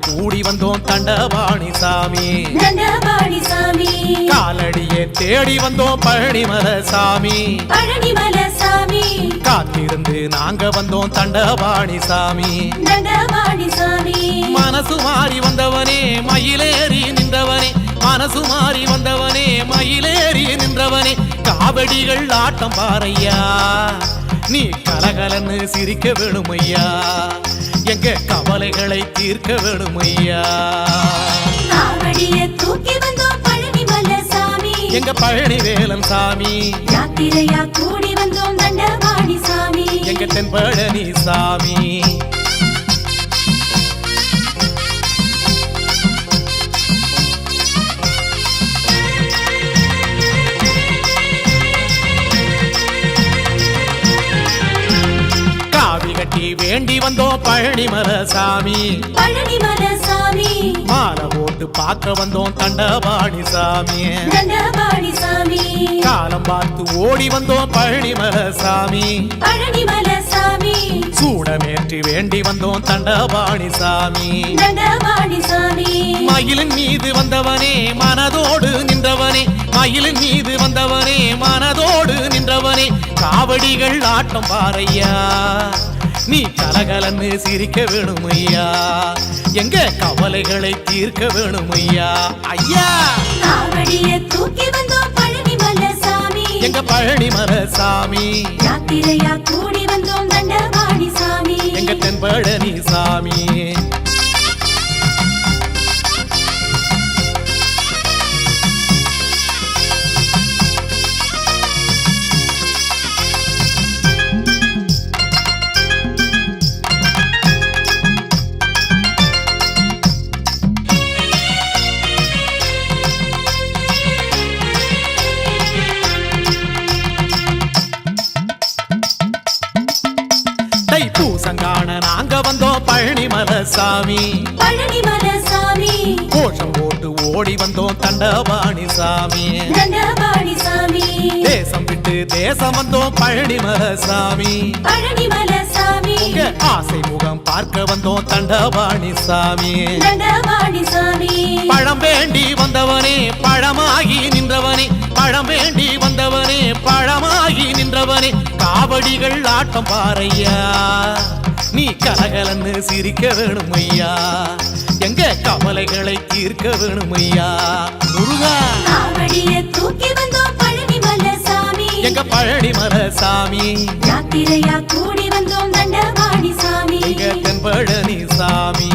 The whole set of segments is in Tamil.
கூடி வந்தோம் தண்டபாணி சாமி. காலடியே தேடி வந்தோம் பழனிமல சாமி. காத்திருந்து நாங்க வந்தோம் தண்டபாணி சாமி. மனசு மாறி வந்தவனே மயிலேறி நின்றவனே. மனசு மாறி வந்தவனே மயிலேறி நின்றவனே. காவடிகள் ஆட்டம் பாறையா. நீ கலகலன்னு சிரிக்க வேணுமையா. எங்க கவலைகளை தீர்க்க வேணுமையா காவடிய தூக்கி வந்தோம் பழனிமல சாமி எங்க பழனி வேலன் சாமி. யாத்திரையா கூடி வந்தோம் தண்டபாணி சாமி. எங்க தென்பழனி சாமி. வேண்டி வந்தோம் பழனிமல சாமி பழனிமல சாமி மாலை போட்டு பார்க்க வந்தோம் தண்டபாணி சாமி தண்டபாணி சாமி காலம் பார்த்து ஓடி வந்தோம் பழனிமல சாமி பழனிமல சாமி சூடமேற்றி வேண்டி வந்தோம் தண்டபாணி சாமி தண்டபாணி சாமி மயிலின் மீது வந்தவனே மனதோடு நின்றவனே. மயிலின் மீது வந்தவனே மனதோடு நின்றவனே. காவடிகள் ஆட்டம் பாறையா? நீ கலகலன்னு சிரிக்க வேணுமையா? எங்க கவலைகளை தீர்க்க வேணுமையா? ஐயா! காவடிய தூக்கி வந்தோம் சாமி எங்க பழனிமல சாமி யாத்திரையா கூடி வந்தோம் தண்டபாணி சாமி. எங்க தென்பழனி சாமி. சாமி பழனிமல சாமி கோஷம் போட்டு ஓடி வந்தோம் தண்டபாணி சாமி தண்டபாணி சாமி தேசம் விட்டு தேசம் வந்தோம் பழனிமல சாமி பழனிமல சாமி ஆசை முகம் பார்க்க வந்தோம் தண்டபாணி சாமி தண்டபாணி சாமி பழம் வேண்டி வந்தவனே பழமாகி நின்றவனே. பழம் வேண்டி வந்தவனே பழமாகி நின்றவனே. காவடிகள் ஆட்டம் பாறையா. நீ கலகலன்னு சிரிக்க வேணுமையா? எங்க கவலைகளை தீர்க்க வேணுமையா? முருகா. காவடிய தூக்கி வந்தோம் பழனிமல சாமி எங்க பழனிமல சாமி யாத்திரையா கூடி வந்தோம் தண்டபாணி சாமி. எங்க தென்பழனி சாமி.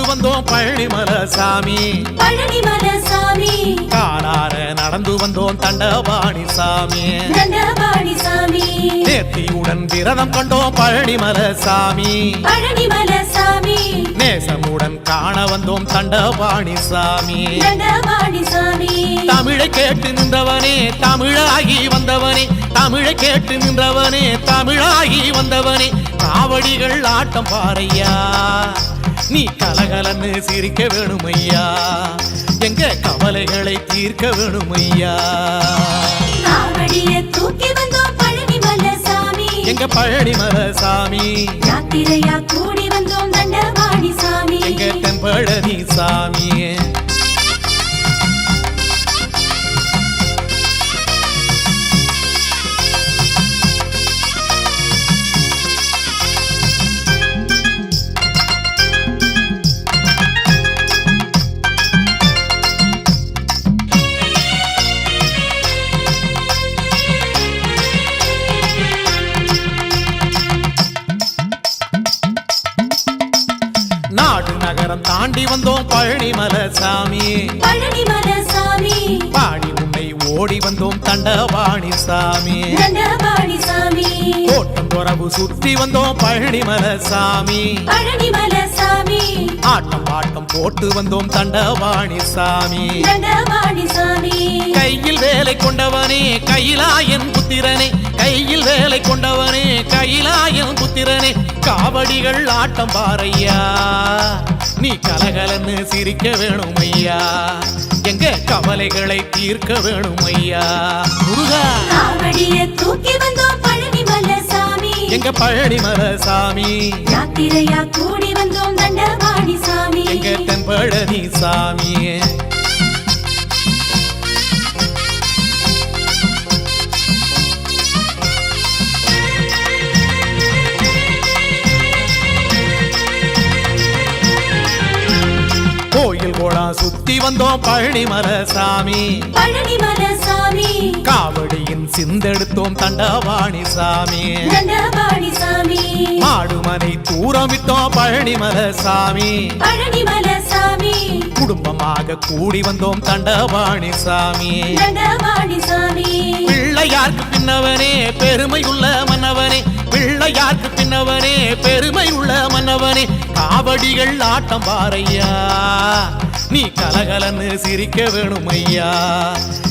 கடந்து வந்தோம் பழனிமல சாமி பழனிமல சாமி காடார நடந்து வந்தோம் தண்டபாணி சாமி தண்டபாணி சாமி நேர்த்தியுடன் விரதம் கண்டோம் பழனிமல சாமி பழனிமல சாமி நேசமுடன் காண வந்தோம் தண்டபாணி சாமி தண்டபாணி சாமி தமிழை கேட்டு நின்றவனே தமிழாகி வந்தவனே தமிழை கேட்டு நின்றவனே தமிழாகி வந்தவனே. காவடிகள் ஆட்டம் பாறையா. நீ கலகலன்னு சிரிக்க வேணுமையா? எங்க கவலைகளை தீர்க்க வேணுமையா? காவடிய தூக்கி வந்தோம் பழனிமல சாமி எங்க பழனிமல சாமி யாத்திரையா கூடி வந்தோம் தண்டபாணி சாமி. எங்க தென்பழனி சாமி? சாமி. பாடி உன்னை ஓடி வந்தோம் தண்டபாணி சாமி. கோட்டம் துறவு சுற்றி வந்தோம் பழனிமல சாமி. ஆட்டம் பாட்டம் போட்டு வந்தோம் தண்டபாணி சாமி. கையில் வேலை கொண்டவனே கையிலாயன் புத்திரனே. கையில் வேலை கொண்டவனே கையிலாயன் புத்திரனே. காவடிகள் ஆட்டம் பாரையா நீ கலகலன்னு சிரிக்க வேணும் ஐயா எங்க கவலைகளை தீர்க்க வேணும் ஐயா முருகா தூக்கி வந்தோம் பழனி மலை சாமி எங்க பழனிமல சாமி யாத்திரையா கூடி வந்தோம் தண்டபாணி சாமி. எங்க தென்பழனி சாமி? சுத்தி வந்தோம் பழனிமல சாமி. பழனி மலை சாமி காவடியின் சிந்தெடுத்தோம் தண்டவாணி சாமி. தண்டபாணி சாமி. மாடுமனை தூரமிட்டோம் பழனிமல சாமி. பழனி மலை சாமி குடும்பமாக கூடி வந்தோம் தண்டவாணி சாமி. தண்டபாணி சாமி. பிள்ளையார்க்கு பின்னவனே பெருமை உள்ள மன்னவனே. பிள்ளையார்க்கு பின்னவனே பெருமை உள்ள மன்னவனே. காவடிகள் ஆட்டம் பாரையா நீ கலகலன்னு சிரிக்க வேணும் ஐயா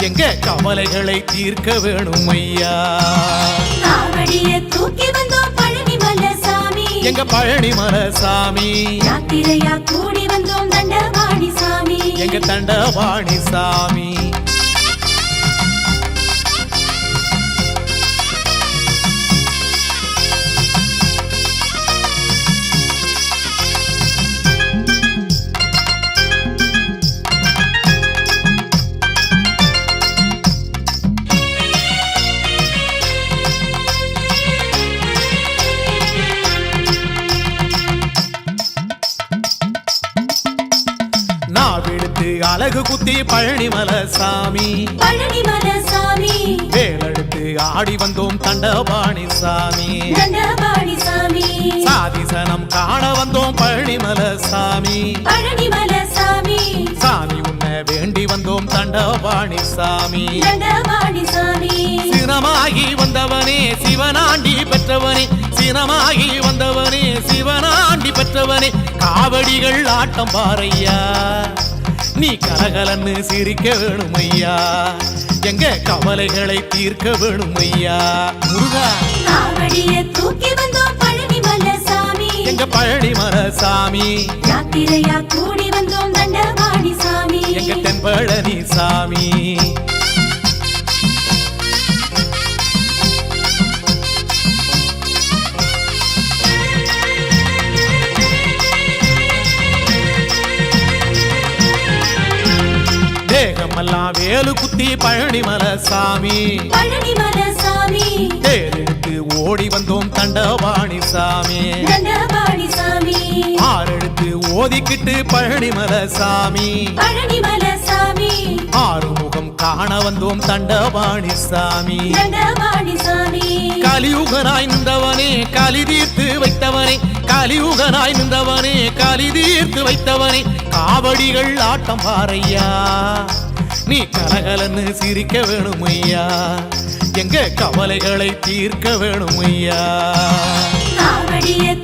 எங்க கவலைகளை தீர்க்க வேணும் ஐயா தூக்கி வந்தோம் பழனி மலை சாமி எங்க பழனிமல சாமி யாத்திரையா கூடி வந்தோம் தண்டபாணி சாமி. எங்க தண்டவாணி சாமி? அழகு குத்தி பழனிமல சாமி பழனி மலை சாமி வேலெடுத்து ஆடி வந்தோம் தண்டபாணி சாமி தண்டபாணி சாமி சாதிசனம் காண வந்தோம் பழனிமல சாமி பழனி மலை சாமி சாமி உன்னை வேண்டி வந்தோம் தண்டபாணி சாமி தண்டபாணி சாமி சினமாகி வந்தவனே சிவனாண்டி பெற்றவனே. சினமாகி வந்தவனே சிவனாண்டி பெற்றவனே. காவடிகள் ஆட்டம் பாரையா நீ கலகலன்னு சிரிக்க வேணும் ஐயா எங்க கவலைகளை தீர்க்க வேணும் ஐயா முருகா தூக்கி வந்தோம் பழனி மலை சாமி எங்க பழனிமல சாமி யாத்திரையா கூடி வந்தோம் தண்டபாணி சாமி. எங்க தென்பழனி சாமி. தேகமெல்லாம் வேலு குத்தி பழனிமல சாமி. தேரெடுத்து ஓடி வந்தோம் தண்டபாணி சாமி. ஆறெடுத்து ஓதிக்கிட்டு பழனிமல சாமி. ஆறுமுகம் காண வந்தோம் தண்டபாணி சாமி. கலியுகனாய் நின்றவனே கலி தீர்த்து வைத்தவனே. கலியுகனாய் நின்றவனே கலி தீர்த்து வைத்தவனே. காவடிகள் ஆட்டம் பாரையா நீ கலகலன்னு சிரிக்க வேணும் ஐயா எங்க கவலைகளை தீர்க்க வேணும் ஐயா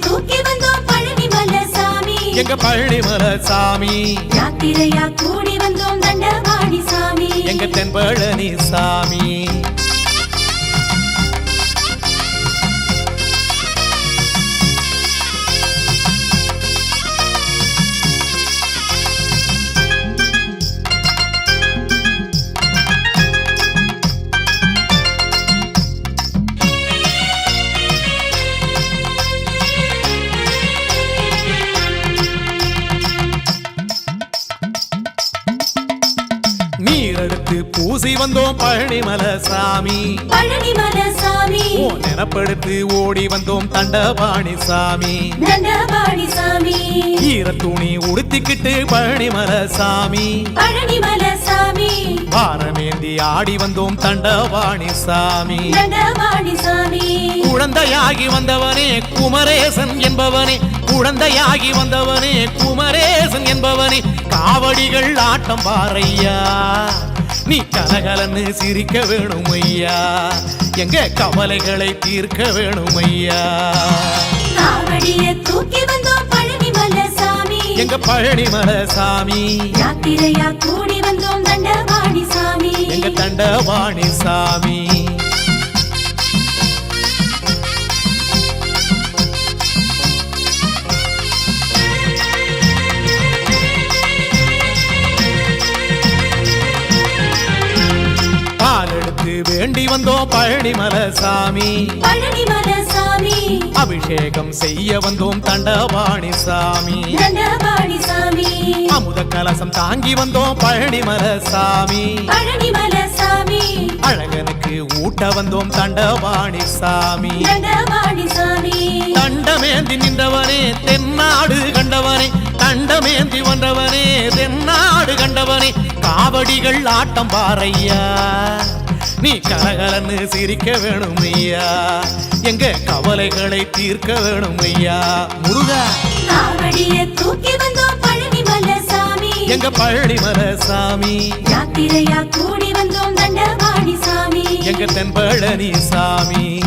தூக்கி வந்தோம் பழனி மலை சாமி எங்க பழனிமல சாமி யாத்திரையா கூடி வந்தோம் தண்டபாணி சாமி. எங்க தென்பழனி சாமி. பழனிமல சாமி. பழனி மலை சாமி ஓ நினப்படுத்து ஓடி வந்தோம் தண்டபாணி சாமி. தண்டபாணி சாமி. ஈர துணி உடுத்திக்கிட்டு பழனிமல சாமி பழனி மலை சாமி பாரமேந்தி ஆடி வந்தோம் தண்டபாணி சாமி. தண்டபாணி சாமி. குழந்தையாகி வந்தவனே குமரேசன் என்பவனே குழந்தையாகி வந்தவனே குமரேசன் என்பவனே காவடிகள் ஆட்டம் பாரையா நீ கலகலன்னு சிரிக்க வேணும் ஐயா எங்க கவலைகளை தீர்க்க வேணும் ஐயா தூக்கி வந்தோம் பழனி மலை சாமி எங்க பழனிமல சாமி யாத்திரையா கூடி வந்தோம் தண்டபாணி சாமி. எங்க தண்டவாணி சாமி? வேண்டி வந்தோம் பழனிமல சாமி. அபிஷேகம் செய்ய வந்தோம் தண்டபாணி சாமி. அமுத கலசம் தாங்கி வந்தோம் பழனிமல சாமி. அழகனுக்கு ஊட்ட வந்தோம் தண்டபாணி சாமி. தண்டமேந்தி நின்றவனே தென்னாடு கண்டவனே. தண்டமேந்தி வந்தவனே தென்னாடு கண்டவனே. காவடிகள் ஆட்டம் பாறையா. நீ கலகலன்னு சிரிக்க வேணும் ஐயா. எங்க கவலைகளை தீர்க்க வேணும் ஐயா. முருகா. தூக்கி வந்தோம் பழனிமல சாமி எங்க பழனிமல சாமி யாத்திரையா கூடி வந்தோம் தண்டபாணி சாமி. எங்க தென்பழனி சாமி.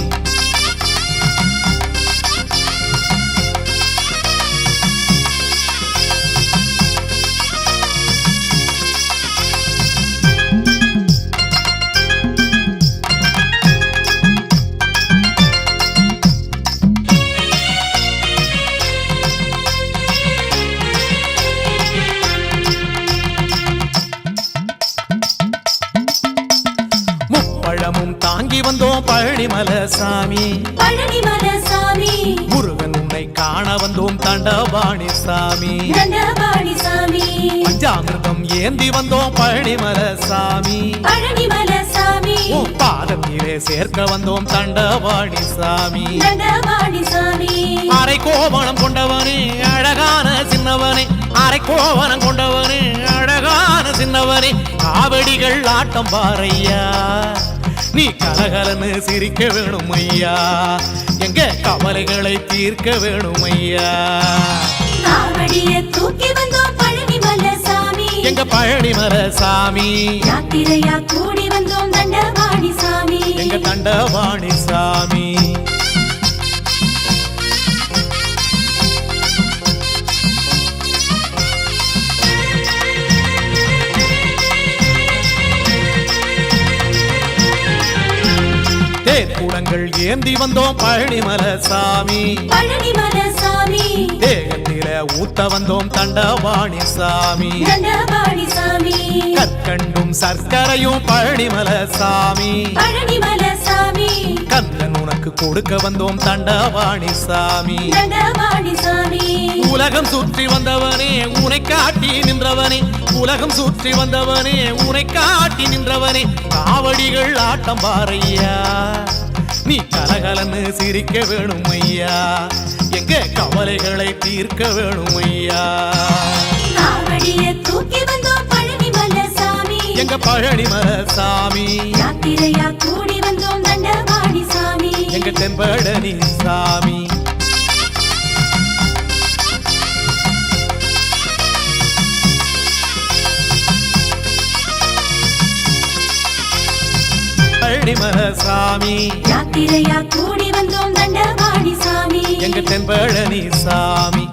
வந்தோம் பழனிமல சாமி. பழனிமல சாமி. முருகன் உன்னை காண வந்தோம் தண்டவாணி சாமி. தண்டபாணி சாமி. பஞ்சாமிர்தம் ஏந்தி வந்தோம் பழனிமல சாமி. பழனிமல சாமி. உன் பாதத்திலே சேர்க்க வந்தோம் தண்டவாணி சாமி. தண்டபாணி சாமி. அரை கோவணம் கொண்டவனே அழகான சின்னவனே. அரை கோவணம் கொண்டவனே அழகான சின்னவனே. காவடிகள் ஆட்டம் பாறையா. நீ கலகலன்னு சிரிக்க வேணும் ஐயா எங்க கவலைகளை தீர்க்க வேணும் ஐயா தூக்கி வந்தோம் பழனிமல சாமி. எங்க பழனிமல சாமி? யாத்திரையா கூடி வந்தோம் தண்டபாணி சாமி. எங்க தண்டவாணி சாமி? தேர்க்கூடங்கள் ஏந்தி வந்தோம் பழனிமல சாமி. பழனிமல சாமி. தேகத்தில ஊத்த வந்தோம் தண்டவாணி சாமி. தண்டபாணி சாமி. கற்கண்டும் சர்க்கரையும் பழனிமல சாமி. பழனிமல சாமி. கந்தன் உனக்கு கொடுக்க வந்தோம் தண்டவாணி சாமி. உலகம் சுற்றி வந்தவனே உனை காட்டி நின்றவனே. உலகம் சுற்றி வந்தவனே உனை காட்டி நின்றவனே. காவடிகள் ஆட்டம் பாறையா. நீ கலகலன்னு சிரிக்க வேணும் ஐயா எங்க கவலைகளை தீர்க்க வேணும் ஐயா எங்க பழனிமல சாமி. யாத்திரையா கூடி வந்தோம் எங்க தென்பழனி சாமி. சாமி. யாத்திரையா கூடி வந்தோம் தண்டபாணி சாமி. எங்க தென்பழனி சாமி.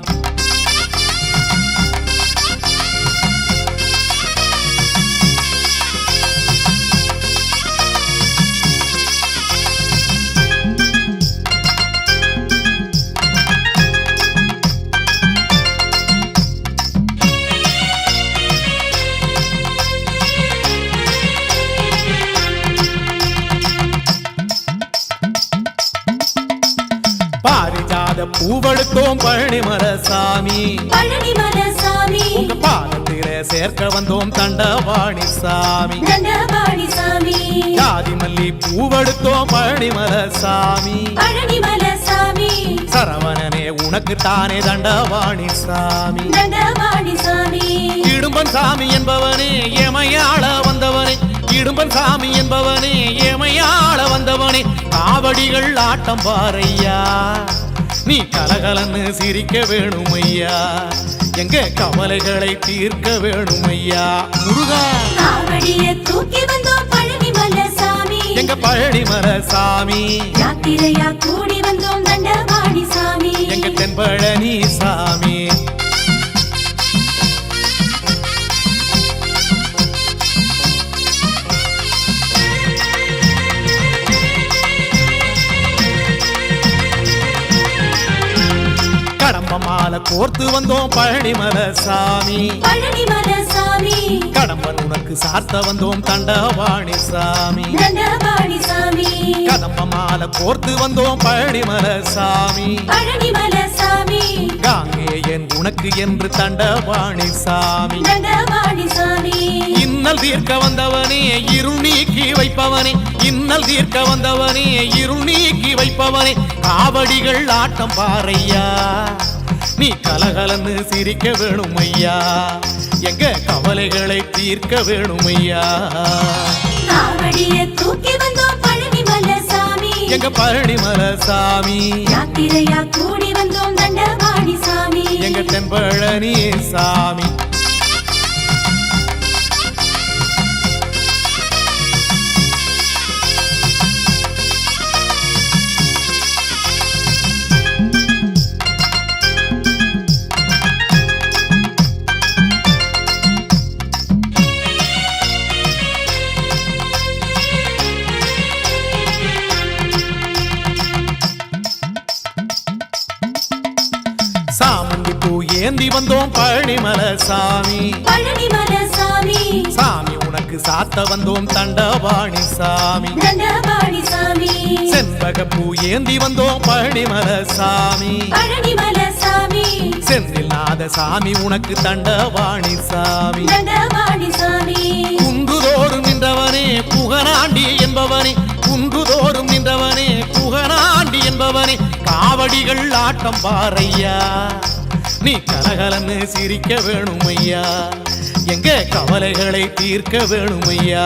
பாரிஜாத பூவெடுத்தோம் பழனிமல சாமி. பழனிமல சாமி. உங்க பாதத்திலே சேர்க்க வந்தோம் தண்டவாணி சாமி. தண்டபாணி சாமி. ஜாதி மல்லி பூவெடுத்தோம் பழனிமல சாமி. பழனிமல சாமி. சரவணனே உனக்கு தானே தண்டவாணி சாமி. தண்டபாணி சாமி. இடும்பன் சாமி என்பவனே எமையாள வந்தவனே. இடும்பன் சாமி என்பவனே எமையாள வந்தவனே. காவடிகள் ஆட்டம் பாறையா நீ கலகலன்னு சிரிக்க வேணும் ஐயா எங்க கவலைகளை தீர்க்க வேணும் ஐயா முருகா தூக்கி வந்தோம் பழனிமல சாமி எங்க பழனிமல சாமி யாத்திரையா கூடி வந்தோம் தண்டபாணி சாமி. எங்க தென்பழனி சாமி? மாலை கோர்த்து வந்தோம் பழனிமலை சாமி. பழனிமல சாமி. கடம்பன் உனக்கு சார்த்த வந்தோம் தண்டவாணி சாமி. தண்டபாணி சாமி. கதம்ப மாலை கோர்த்து வந்தோம் பழனிமலை சாமி. பழனிமல சாமி. காங்கேயன் உனக்கு என்று தண்டவாணி சாமி. தண்டபாணி சாமி. இன்னல் தீர்க்க வந்தவனே இருள் நீக்கி வைப்பவனே. இன்னல் தீர்க்க வந்தவனே இருள் நீக்கி வைப்பவனே. காவடிகள் ஆட்டம் பாறையா. கலகலன்னு சிரிக்க வேணும் ஐயா எங்க கவலைகளை தீர்க்க வேணும் ஐயா தூக்கி வந்தோம் பழனிமல சாமி எங்க பழனிமல சாமி யாத்திரையா கூடி வந்தோம் தண்டபாணி சாமி. எங்க தென்பழனி சாமி. வந்தோம் பழனிமல சாமி. பழனிமல சாமி. சாமி உனக்கு சாத்த வந்தோம் தண்டவாணி சாமி. தண்டபாணி சாமி. செண்பக பூ ஏந்தி வந்தோம் பழனிமல சாமி. பழனிமல சாமி. செந்தில் நாத சாமி உனக்கு தண்டவாணி சாமி. தண்டபாணி சாமி. குன்றுதோறும் நின்றவனே புகனாண்டி என்பவனே. குன்றுதோறும் நின்றவனே புகனாண்டி என்பவனே. காவடிகள் ஆட்டம் பாறையா நீ கலகலன்னு சிரிக்க வேணும் ஐயா எங்க கவலைகளை தீர்க்க வேணும் ஐயா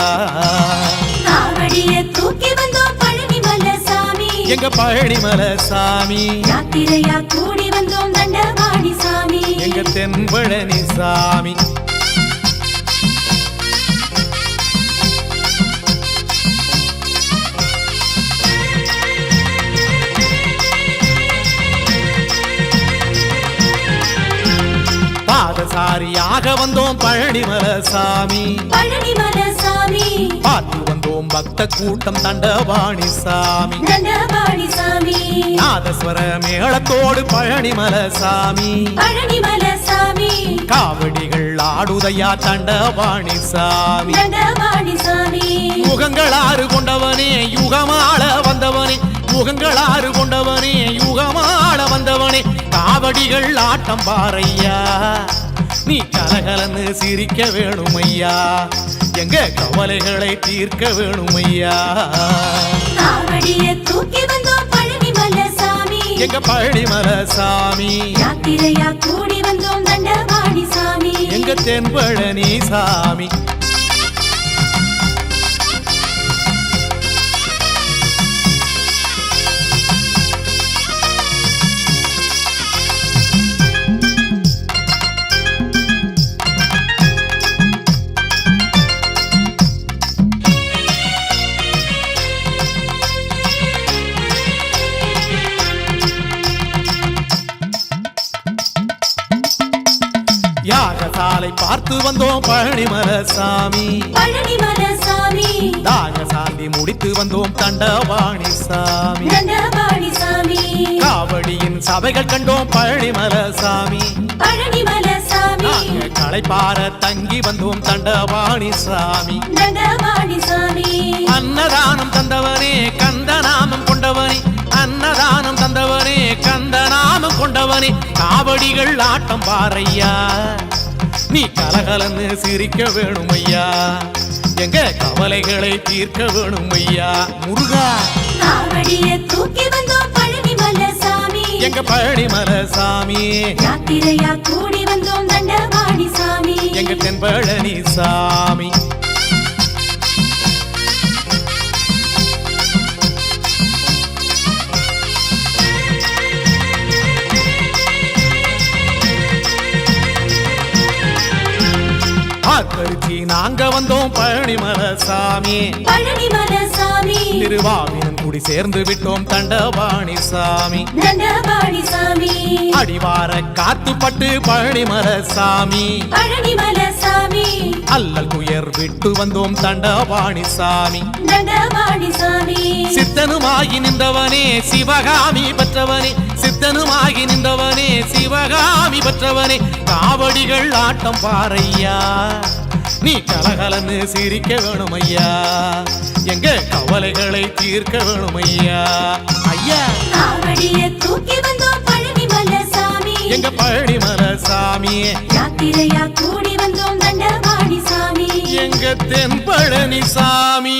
தூக்கி வந்தோம் பழனிமல சாமி எங்க பழனிமல சாமி யாத்திரையா கூடி வந்தோம் தண்டபாணி சாமி. எங்க தென்பழனி சாமி? பாதசாரியாக வந்தோம் பழனிமல சாமி. பழனிமல சாமி. பார்த்து வந்தோம் பக்த கூட்டம் தண்டவாணி சாமி. தண்டபாணி சாமி. நாதஸ்வர மேளத்தோடு பழனிமல சாமி. பழனிமல சாமி. காவடிகள் ஆடுதையா தண்டவாணி சாமி. தண்டபாணி சாமி. முகங்களாறு கொண்டவனே யுகமாள வந்தவனே. முகங்களாறு கொண்டவனே யுகமாள வந்தவனே. காவடிகள் ஆட்டம் பாறையா. நீ கலகலன்னு சிரிக்க வேணும் ஐயா எங்க கவலைகளை தீர்க்க வேணும் ஐயா காவடிய தூக்கி வந்தோம் பழனிமல சாமி எங்க பழனிமல சாமி யாத்திரையா கூடி வந்தோம் தண்டபாணி சாமி. எங்க தென்பழனி சாமி? யாகசாலை பார்த்து வந்தோம் பழனிமல சாமி பழனிமல சாமி தாக சாந்தி முடித்து வந்தோம் தண்டவாணி சாமி தண்டபாணி சாமி காவடியின் சபைகள் கண்டோம் பழனிமல சாமி பழனிமல சாமி நாங்க களைப்பார தங்கி வந்தோம் தண்டவாணி சாமி தண்டபாணி சாமி அன்னதானம் தந்தவனே கந்தநாமம் கொண்டவனே. அன்னதானம் தந்தவனே கந்தநாமம் கொண்டவனே. காவடிகள் ஆட்டம் பாறையா. நீ கலகலன்னு சிரிக்க வேணும் ஐயா எங்க கவலைகளை தீர்க்க வேணும் ஐயா முருகா தூக்கி வந்தோம் பழனிமல சாமி எங்க பழனிமல சாமி யாத்திரையா கூடி வந்தோம் தண்டபாணி சாமி. எங்க தென்பழனி சாமி நாங்க வந்தோம் பழனிமல சாமி. பழனிமல சாமி. திருவாவினம் குடி சேர்ந்து விட்டோம் தண்டவாணி சாமி. தண்டபாணி சாமி. அடிவார காத்துப்பட்டு பழனிமல சாமி. பழனிமல சாமி. அல்லல் துயர் விட்டு வந்தோம் தண்டபாணி சாமி. தண்டபாணி சாமி. சித்தனுமாகி நின்றவனே சிவகாமி பெற்றவனே. சித்தனுமாகி நின்றவனே சிவகாமி பெற்றவனே. காவடிகள் ஆட்டம் பாறையா. நீ கலகலன்னு சிரிக்க வேணும் ஐயா எங்க கவலைகளை தீர்க்க வேணும் ஐயா. ஐயா தூக்கி வந்தோம் பழனி மலை சாமி. எங்க பழனிமல சாமியே யாத்திரையா கூடி வந்தோம் தண்டபாணி சாமி. எங்க தென்பழனி சாமி.